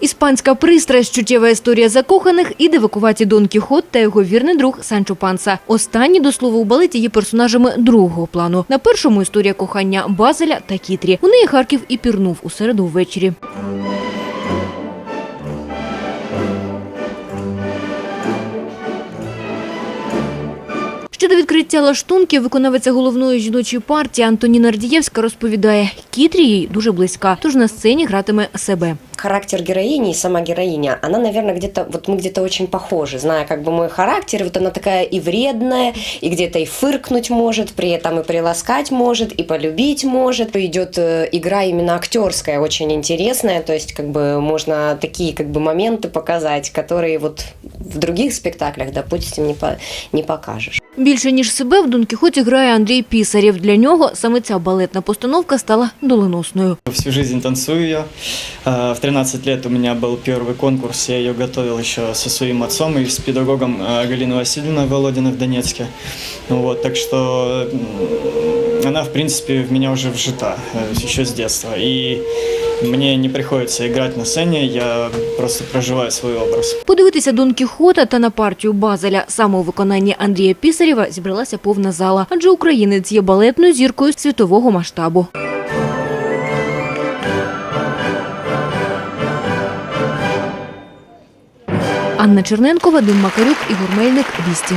Іспанська пристрасть, чуттєва історія закоханих і дивакуваті Дон Кіхот та його вірний друг Санчо Панса. Останні, до слова, у балеті є персонажами другого плану. На першому історія кохання Базеля та Кітрі. У неї Харків і пірнув у середу ввечері. Ще до відкриття лаштунків виконавиця головної жіночої партії Антоніна Ардієвська розповідає, Кітрі їй дуже близька, тож на сцені гратиме себе. Характер героини и сама героиня, она, наверное, где-то, вот мы где-то очень похожи, зная как бы мой характер, вот она такая и вредная, и где-то и фыркнуть может, при этом и приласкать может, и полюбить может. Идет э, игра именно актерская, очень интересная, то есть как бы можно такие как бы моменты показать, которые вот в других спектаклях, допустим, не, по, не покажешь. Більше ніж себе в Дон Кіхоті грає Андрій Пісарєв. Для нього саме ця балетна постановка стала доленосною. Всю жизнь танцую я. А, В 13 лет у меня был первый конкурс, я ее готовил еще со своим отцом и с педагогом а, Галиной Васильевной Володиной в Донецке. Ну Вот, так что м, она, в принципе, в меня уже вжита э, еще с детства. Мне не приходится играть на сцене, я просто проживаю свой образ. Подивитися Дон Кіхота та на партію Базеля саме у виконанні Андрія Пісарєва зібралася повна зала, адже українець є балетною зіркою світового масштабу. Анна Черненко, Вадим Макарюк, Ігор Мельник, Вісті.